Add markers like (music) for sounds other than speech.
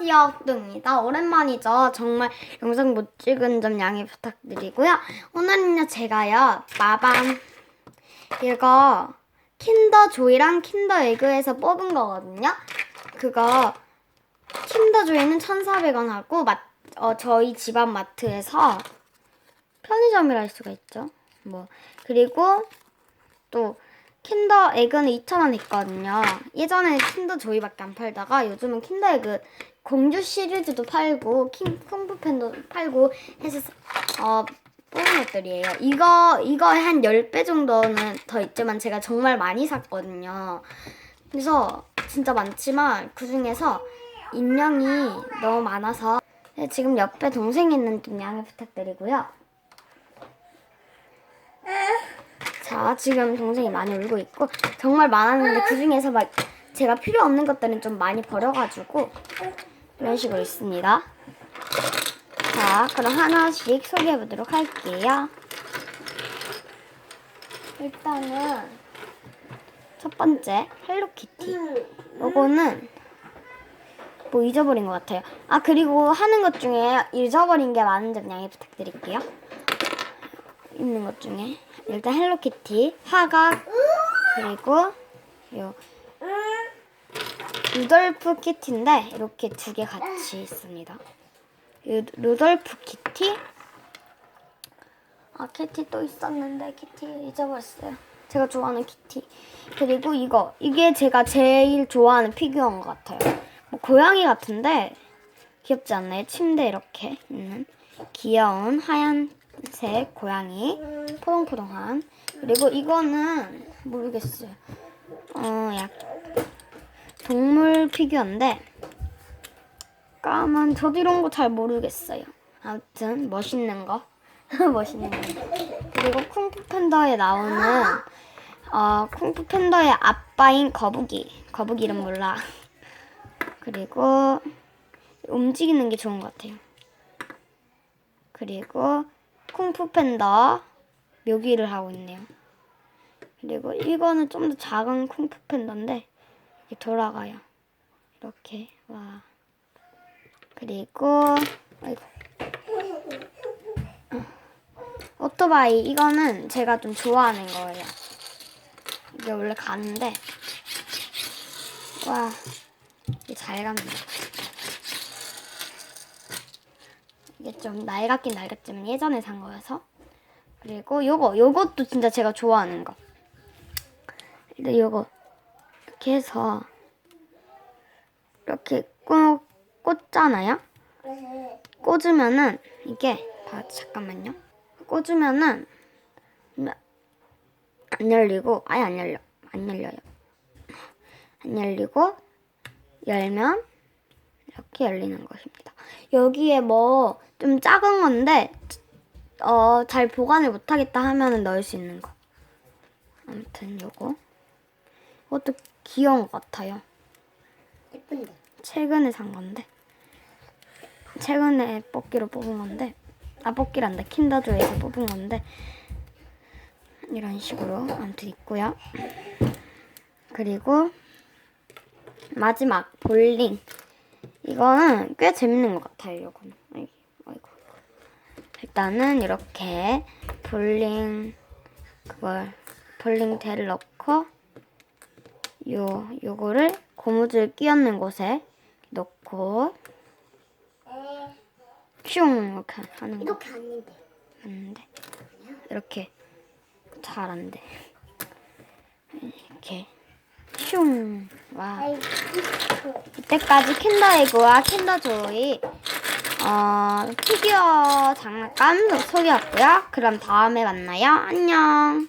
옥둥입니다. 오랜만이죠. 정말 영상 못 찍은 점 양해 부탁드리고요. 오늘은요, 제가요, 마밤, 이거, 킨더 조이랑 킨더 에그에서 뽑은 거거든요. 그거, 킨더 조이는 1,400원 하고, 마, 어, 저희 집안 마트에서 편의점이라 할 수가 있죠. 뭐, 그리고 또, 킨더 에그는 2,000원 했거든요. 예전에 킨더 조이밖에 안 팔다가 요즘은 킨더 에그 공주 시리즈도 팔고 킹 쿵푸팬도 팔고 해서 어 뽑은 것들이에요. 이거 이거 한 10배 정도는 더 있지만 제가 정말 많이 샀거든요. 그래서 진짜 많지만 그 중에서 인형이 너무 많아서 네, 지금 옆에 동생이 있는 좀 양해 부탁드리고요. 자, 지금 동생이 많이 울고 있고 정말 많았는데 그 중에서 막 제가 필요 없는 것들은 좀 많이 버려가지고 이런 식으로 있습니다. 자, 그럼 하나씩 소개해 보도록 할게요. 일단은 첫 번째 헬로키티. 요거는 뭐 잊어버린 것 같아요. 아 그리고 하는 것 중에 잊어버린 게 많은 점 양해 부탁드릴게요. 있는 것 중에 일단 헬로키티, 화각, 그리고 요 루돌프 키티인데 이렇게 두 개 같이 있습니다. 이 루돌프 키티, 아 키티 또 있었는데 키티 잊어버렸어요. 제가 좋아하는 키티. 그리고 이거 이게 제가 제일 좋아하는 피규어인 것 같아요. 뭐 고양이 같은데 귀엽지 않나요? 침대 이렇게 있는 귀여운 하얀색 고양이 포동포동한 그리고 이거는 모르겠어요. 어, 약 동물 피규어인데 까만 저도 이런 거 잘 모르겠어요. 아무튼 멋있는 거 (laughs) 멋있는 거 그리고 쿵푸 팬더에 나오는 어 쿵푸 팬더의 아빠인 거북이 거북이 이름 몰라. 그리고 움직이는 게 좋은 것 같아요. 그리고 쿵푸 팬더 묘기를 하고 있네요. 그리고 이거는 좀 더 작은 쿵푸 팬더인데 돌아가요. 이렇게 와. 그리고 아이고. 오토바이 이거는 제가 좀 좋아하는 거예요. 이게 원래 가는데 와 이게 잘 갑니다. 이게 좀 낡았긴 낡았지만 예전에 산 거여서 그리고 요거 요것도 진짜 제가 좋아하는 거. 근데 요거 이렇게 해서 이렇게 꽂, 꽂잖아요. 꽂으면은 이게 봐 잠깐만요. 꽂으면은 안 열리고 아예 안 열려 안 열려요. 안 열리고 열면 이렇게 열리는 것입니다. 여기에 뭐 좀 작은 건데 어 잘 보관을 못하겠다 하면은 넣을 수 있는 거. 아무튼 요거 이것도 귀여운 것 같아요. 예쁜데. 최근에 산 건데 최근에 뽑기로 뽑은 건데 아 뽑기란다 킨더조이에서 뽑은 건데 이런 식으로 아무튼 있고요. 그리고 마지막 볼링 이거는 꽤 재밌는 것 같아요. 이거는 아이고, 아이고. 일단은 이렇게 볼링 그걸 볼링 대를 넣고 요 요거를 고무줄 끼얹는 곳에 넣고 슝 이렇게 하는 거 이렇게 아닌데. 하는데 이렇게 잘 안 돼. 이렇게 슝 와. 이때까지 킨더에그와 킨더조이 어, 피규어 장난감 소개였고요. 그럼 다음에 만나요. 안녕.